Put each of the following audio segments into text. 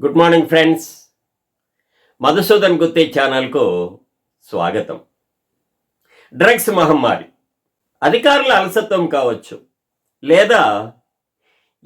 Good morning friends Madhusudan Gutte ఛానల్కు స్వాగతం. Drugs మహమ్మారి. అధికారుల అలసత్వం కావచ్చు లేదా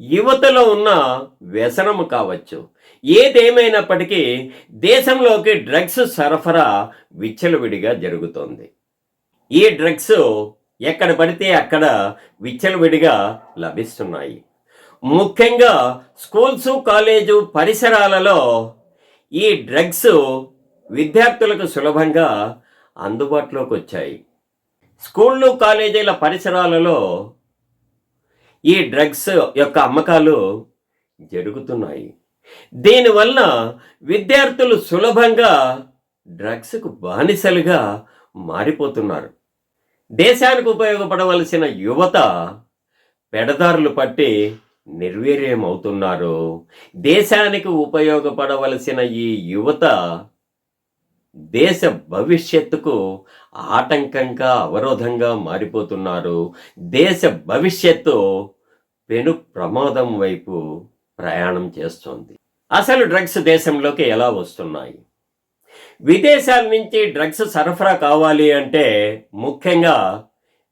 యువతలో ఉన్న వ్యసనము కావచ్చు ఏదేమైనప్పటికీ దేశంలోకి డ్రగ్స్ సరఫరా విచ్చలవిడిగా జరుగుతోంది. ఈ డ్రగ్స్ ఎక్కడ పడితే అక్కడ విచ్చలవిడిగా లభిస్తున్నాయి. ముఖ్యంగా స్కూల్స్ కాలేజు పరిసరాలలో ఈ డ్రగ్స్ విద్యార్థులకు సులభంగా అందుబాటులోకి వచ్చాయి. స్కూళ్ళు కాలేజీల పరిసరాలలో ఈ డ్రగ్స్ యొక్క అమ్మకాలు జరుగుతున్నాయి. దీనివల్ల విద్యార్థులు సులభంగా డ్రగ్స్కు బానిసలుగా మారిపోతున్నారు. దేశానికి ఉపయోగపడవలసిన యువత పెడదారులు పట్టి నిర్వీర్యమవుతున్నారు దేశానికి ఉపయోగపడవలసిన ఈ యువత దేశ భవిష్యత్తుకు ఆటంకంగా అవరోధంగా మారిపోతున్నారు. దేశ భవిష్యత్తు పెను ప్రమాదం వైపు ప్రయాణం చేస్తోంది. అసలు డ్రగ్స్ దేశంలోకి ఎలా వస్తున్నాయి? విదేశాల నుంచి డ్రగ్స్ సరఫరా కావాలి అంటే ముఖ్యంగా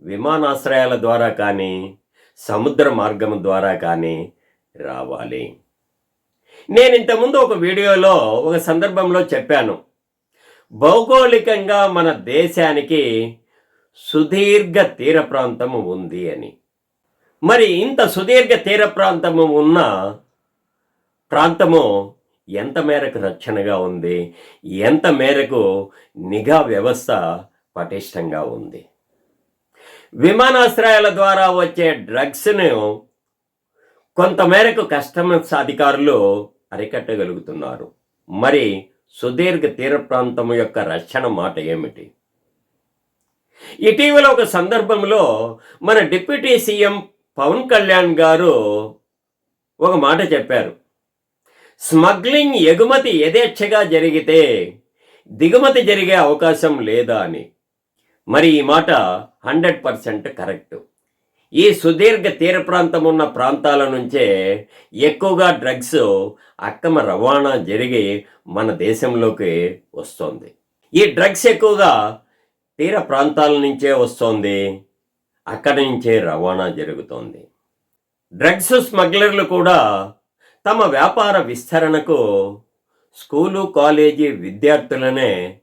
విమానాశ్రయాల ద్వారా కానీ సముద్ర మార్గం ద్వారా కానీ రావాలి. నేను ఇంతకుముందు ఒక వీడియోలో ఒక సందర్భంలో చెప్పాను. భౌగోళికంగా మన దేశానికి సుదీర్ఘ తీర ప్రాంతము ఉంది అని. మరి ఇంత సుదీర్ఘ తీర ప్రాంతము ఉన్న ప్రాంతము ఎంత మేరకు రక్షణగా ఉంది? ఎంత మేరకు నిఘా వ్యవస్థ పటిష్టంగా ఉంది? విమానాశ్రయాల ద్వారా వచ్చే డ్రగ్స్ను కొంతమేరకు కస్టమర్స్ అధికారులు అరికట్టగలుగుతున్నారు. మరి సుదీర్ఘ తీర ప్రాంతం యొక్క రక్షణ మాట ఏమిటి? ఇటీవల ఒక సందర్భంలో మన డిప్యూటీ సీఎం పవన్ కళ్యాణ్ గారు ఒక మాట చెప్పారు. స్మగ్లింగ్ ఎగుమతి యథేచ్ఛగా జరిగితే దిగుమతి జరిగే అవకాశం లేదా అని. మరి ఈ మాట హండ్రెడ్ పర్సెంట్ కరెక్ట్. ఈ సుదీర్ఘ తీర ప్రాంతం ఉన్న ప్రాంతాల నుంచే ఎక్కువగా డ్రగ్స్ అక్రమ రవాణా జరిగి మన దేశంలోకి వస్తుంది. ఈ డ్రగ్స్ ఎక్కువగా తీర ప్రాంతాల నుంచే వస్తుంది. అక్కడి నుంచే రవాణా జరుగుతోంది. డ్రగ్స్ స్మగ్లర్లు కూడా తమ వ్యాపార విస్తరణకు స్కూలు కాలేజీ విద్యార్థులనే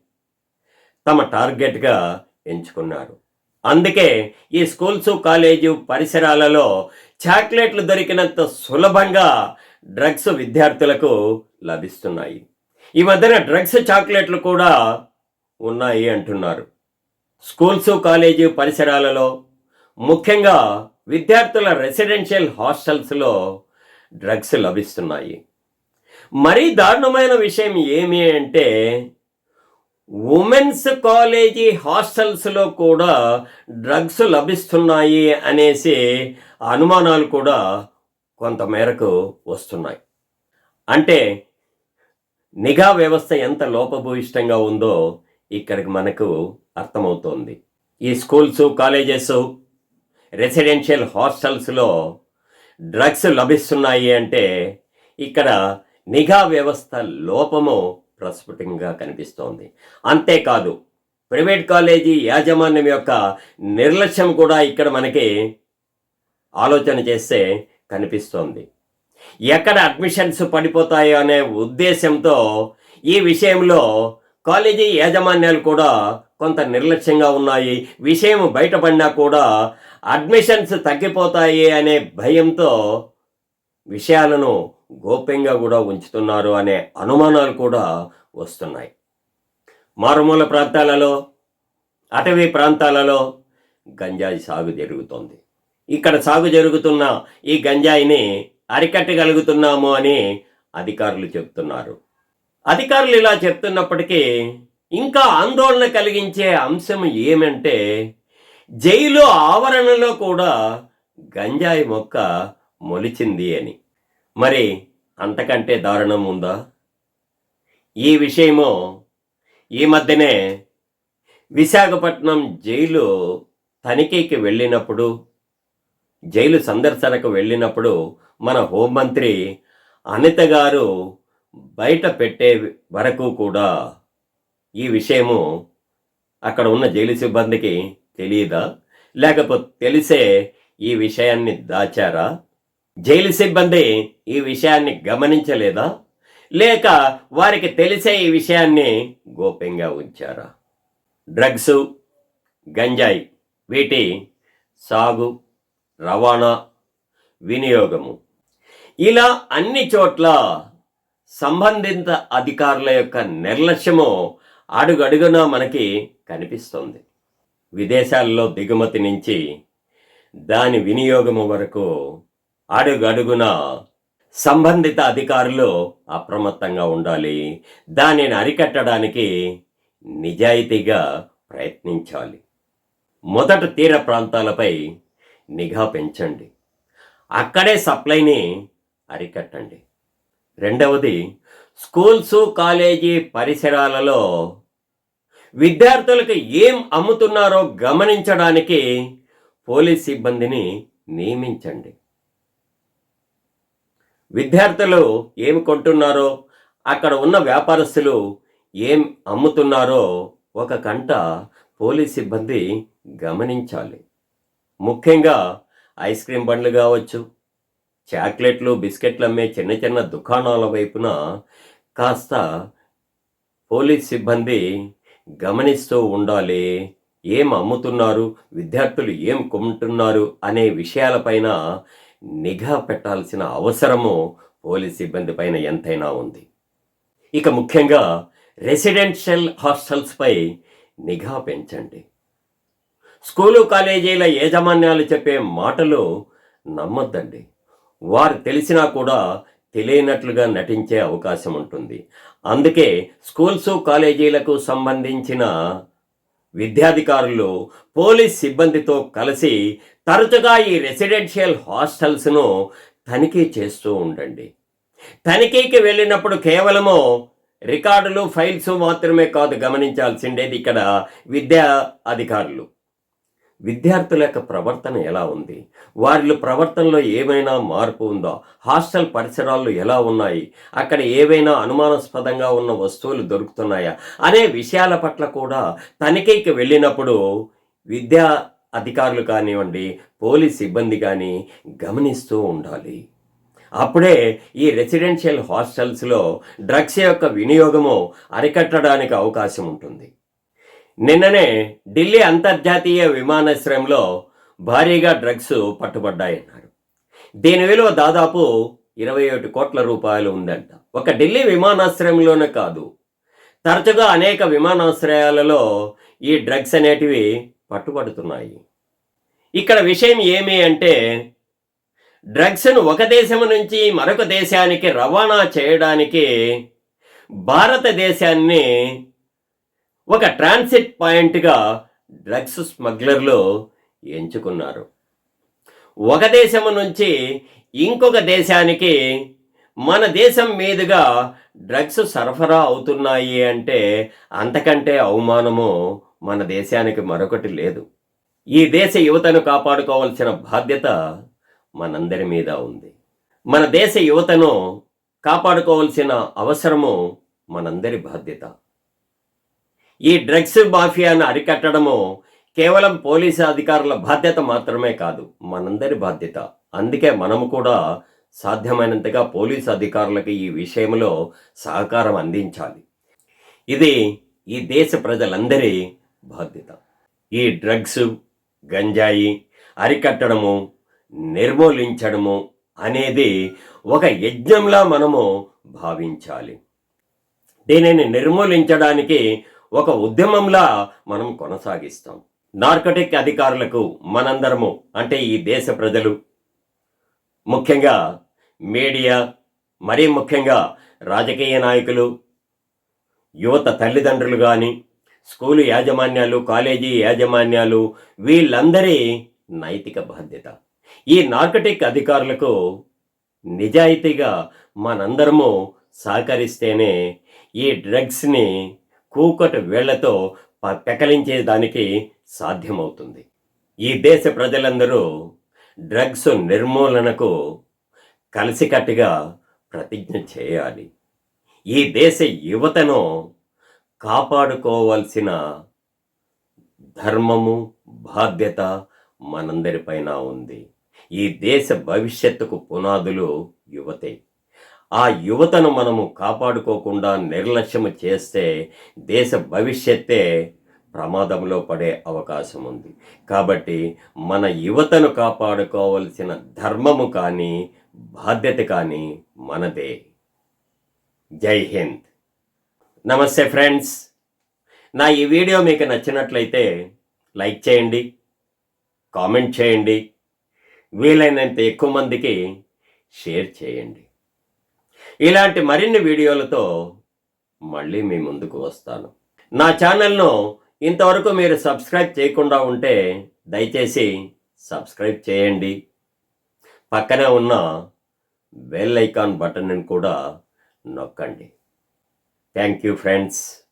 తమ టార్గెట్గా ఎంచుకున్నారు. అందుకే ఈ స్కూల్స్ కాలేజీ పరిసరాలలో చాక్లెట్లు దొరికినంత సులభంగా డ్రగ్స్ విద్యార్థులకు లభిస్తున్నాయి. ఈ మధ్యన డ్రగ్స్ చాక్లెట్లు కూడా ఉన్నాయి అంటున్నారు. స్కూల్స్ కాలేజీ పరిసరాలలో ముఖ్యంగా విద్యార్థుల రెసిడెన్షియల్ హాస్టల్స్లో డ్రగ్స్ లభిస్తున్నాయి. మరీ దారుణమైన విషయం ఏమి అంటే ఉమెన్స్ కాలేజీ హాస్టల్స్లో కూడా డ్రగ్స్ లభిస్తున్నాయి అనేసి అనుమానాలు కూడా కొంతమేరకు వస్తున్నాయి. అంటే నిఘా వ్యవస్థ ఎంత లోపభూయిష్టంగా ఉందో ఇక్కడికి మనకు అర్థమవుతోంది. ఈ స్కూల్స్ కాలేజెస్ రెసిడెన్షియల్ హాస్టల్స్లో డ్రగ్స్ లభిస్తున్నాయి అంటే ఇక్కడ నిఘా వ్యవస్థ లోపము ప్రస్ఫుటంగా కనిపిస్తోంది. అంతేకాదు ప్రైవేట్ కాలేజీ యాజమాన్యం యొక్క నిర్లక్ష్యం కూడా ఇక్కడ మనకి ఆలోచన చేస్తే కనిపిస్తోంది. ఎక్కడ అడ్మిషన్స్ పడిపోతాయో అనే ఉద్దేశంతో ఈ విషయంలో కాలేజీ యాజమాన్యాలు కూడా కొంత నిర్లక్ష్యంగా ఉన్నాయి. విషయం బయటపడినా కూడా అడ్మిషన్స్ తగ్గిపోతాయి అనే భయంతో విషయాలను గోప్యంగా కూడా ఉంచుతున్నారు అనే అనుమానాలు కూడా వస్తున్నాయి. మారుమూల ప్రాంతాలలో అటవీ ప్రాంతాలలో గంజాయి సాగు జరుగుతోంది. ఇక్కడ సాగు జరుగుతున్న ఈ గంజాయిని అరికట్టగలుగుతున్నాము అని అధికారులు చెప్తున్నారు. అధికారులు ఇలా చెప్తున్నప్పటికీ ఇంకా ఆందోళన కలిగించే అంశం ఏమంటే జైలు ఆవరణలో కూడా గంజాయి మొక్క మొలిచింది అని. మరి అంతకంటే దారుణం ఉందా? ఈ విషయము ఈ మధ్యనే విశాఖపట్నం జైలు తనిఖీకి వెళ్ళినప్పుడు జైలు సందర్శనకు వెళ్ళినప్పుడు మన హోంమంత్రి అనిత గారు బయట పెట్టే వరకు కూడా ఈ విషయము అక్కడ ఉన్న జైలు సిబ్బందికి తెలియదా లేకపోతే తెలిసే ఈ విషయాన్ని దాచారా? జైలు సిబ్బంది ఈ విషయాన్ని గమనించలేదా? లేక వారికి తెలిసే ఈ విషయాన్ని గోప్యంగా ఉంచారా? డ్రగ్స్ గంజాయి వీటి సాగు రవాణా వినియోగము. ఇలా అన్ని చోట్ల సంబంధిత అధికారుల యొక్క నిర్లక్ష్యము అడుగడుగునా మనకి కనిపిస్తుంది. విదేశాల్లో దిగుమతి నుంచి దాని వినియోగము వరకు అడుగడుగున సంబంధిత అధికారులు అప్రమత్తంగా ఉండాలి. దానిని అరికట్టడానికి నిజాయితీగా ప్రయత్నించాలి. మొదట తీర ప్రాంతాలపై నిఘా పెంచండి. అక్కడే సప్లైని అరికట్టండి. రెండవది స్కూల్స్ కాలేజీ పరిసరాలలో విద్యార్థులకు ఏం అమ్ముతున్నారో గమనించడానికి పోలీస్ సిబ్బందిని నియమించండి. విద్యార్థులు ఏమి కొంటున్నారో అక్కడ ఉన్న వ్యాపారస్తులు ఏం అమ్ముతున్నారో ఒక కంట పోలీస్ సిబ్బంది గమనించాలి. ముఖ్యంగా ఐస్ క్రీమ్ బండ్లు కావచ్చు చాక్లెట్లు బిస్కెట్లు అమ్మే చిన్న చిన్న దుకాణాల వైపున కాస్త పోలీస్ సిబ్బంది గమనిస్తూ ఉండాలి. ఏం అమ్ముతున్నారు విద్యార్థులు ఏం కొంటున్నారు అనే విషయాలపైన నిఘా పెట్టాల్సిన అవసరము పోలీస్ సిబ్బంది పైన ఎంతైనా ఉంది. ఇక ముఖ్యంగా రెసిడెన్షియల్ హాస్టల్స్పై నిఘా పెంచండి. స్కూలు కాలేజీల యాజమాన్యాలు చెప్పే మాటలు నమ్మొద్దండి. వారు తెలిసినా కూడా తెలియనట్లుగా నటించే అవకాశం ఉంటుంది. అందుకే స్కూల్స్ కాలేజీలకు సంబంధించిన విద్యాధికారులు పోలీస్ సిబ్బందితో కలిసి తరచుగా ఈ రెసిడెన్షియల్ హాస్టల్స్ను తనిఖీ చేస్తూ ఉండండి. తనిఖీకి వెళ్ళినప్పుడు కేవలము రికార్డులు ఫైల్స్ మాత్రమే కాదు గమనించాల్సిండేది ఇక్కడ విద్యా అధికారులు. విద్యార్థుల యొక్క ప్రవర్తన ఎలా ఉంది? వారి ప్రవర్తనలో ఏమైనా మార్పు ఉందా? హాస్టల్ పరిసరాలు ఎలా ఉన్నాయి? అక్కడ ఏవైనా అనుమానాస్పదంగా ఉన్న వస్తువులు దొరుకుతున్నాయా? అనే విషయాల పట్ల కూడా తనిఖీకి వెళ్ళినప్పుడు విద్యా అధికారులు కానివ్వండి పోలీస్ సిబ్బంది కానీ గమనిస్తూ ఉండాలి. అప్పుడే ఈ రెసిడెన్షియల్ హాస్టల్స్లో డ్రగ్స్ యొక్క వినియోగము అరికట్టడానికి అవకాశం ఉంటుంది. నిన్ననే ఢిల్లీ అంతర్జాతీయ విమానాశ్రయంలో భారీగా డ్రగ్స్ పట్టుబడ్డాయన్నారు. దీని విలువ దాదాపు ఇరవై ఒకటి కోట్ల రూపాయలు ఉందంట. ఒక ఢిల్లీ విమానాశ్రయంలోనే కాదు తరచుగా అనేక విమానాశ్రయాలలో ఈ డ్రగ్స్ అనేటివి పట్టుబడుతున్నాయి. ఇక్కడ విషయం ఏమి అంటే డ్రగ్స్ను ఒక దేశం నుంచి మరొక దేశానికి రవాణా చేయడానికి భారతదేశాన్ని ఒక ట్రాన్సిట్ పాయింట్గా డ్రగ్స్ స్మగ్లర్లు ఎంచుకున్నారు. ఒక దేశం నుంచి ఇంకొక దేశానికి మన దేశం మీదుగా డ్రగ్స్ సరఫరా అవుతున్నాయి అంటే అంతకంటే అవమానము మన దేశానికి మరొకటి లేదు. ఈ దేశ యువతను కాపాడుకోవాల్సిన బాధ్యత మనందరి మీద ఉంది. మన దేశ యువతను కాపాడుకోవాల్సిన అవసరము మనందరి బాధ్యత. ఈ డ్రగ్స్ మాఫియాను అరికట్టడము కేవలం పోలీసు అధికారుల బాధ్యత మాత్రమే కాదు మనందరి బాధ్యత. అందుకే మనము కూడా సాధ్యమైనంతగా పోలీసు అధికారులకు ఈ విషయంలో సహకారం అందించాలి. ఇది ఈ దేశ ప్రజలందరి బాధ్యత. ఈ డ్రగ్స్ గంజాయి అరికట్టడము నిర్మూలించడము అనేది ఒక యజ్ఞంలా మనము భావించాలి. దీనిని నిర్మూలించడానికి ఒక ఉద్యమంలా మనం కొనసాగిస్తాం. నార్కటిక్ అధికారులకు మనందరము అంటే ఈ దేశ ప్రజలు ముఖ్యంగా మీడియా మరీ ముఖ్యంగా రాజకీయ నాయకులు యువత తల్లిదండ్రులు కానీ స్కూలు యాజమాన్యాలు కాలేజీ యాజమాన్యాలు వీళ్ళందరి నైతిక బాధ్యత. ఈ నార్కటిక్ అధికారులకు నిజాయితీగా మనందరము సహకరిస్తేనే ఈ డ్రగ్స్ని కూకటి వేళ్ళతో ప- పెకలించేదానికి సాధ్యమవుతుంది. ఈ దేశ ప్రజలందరూ డ్రగ్స్ నిర్మూలనకు కలిసికట్టుగా ప్రతిజ్ఞ చేయాలి. ఈ దేశ యువతను కాపాడుకోవాల్సిన ధర్మము బాధ్యత మనందరిపైన ఉంది. ఈ దేశ భవిష్యత్తుకు పునాదులు యువతే. ఆ యువతను మనము కాపాడుకోకుండా నిర్లక్ష్యం చేస్తే దేశ భవిష్యత్తే ప్రమాదంలో పడే అవకాశం ఉంది. కాబట్టి మన యువతను కాపాడుకోవలసిన ధర్మము కానీ బాధ్యత కానీ మనదే. జై హింద్. నమస్తే ఫ్రెండ్స్. నా ఈ వీడియో మీకు నచ్చినట్లయితే లైక్ చేయండి కామెంట్ చేయండి వీలైనంత ఎక్కువ మందికి షేర్ చేయండి. ఇలాంటి మరిన్ని వీడియోలతో మళ్ళీ మీ ముందుకు వస్తాను. నా ఛానల్ను ఇంతవరకు మీరు సబ్స్క్రైబ్ చేయకుండా ఉంటే దయచేసి సబ్స్క్రైబ్ చేయండి. పక్కనే ఉన్న బెల్ ఐకాన్ బటన్ని కూడా నొక్కండి. Thank you friends.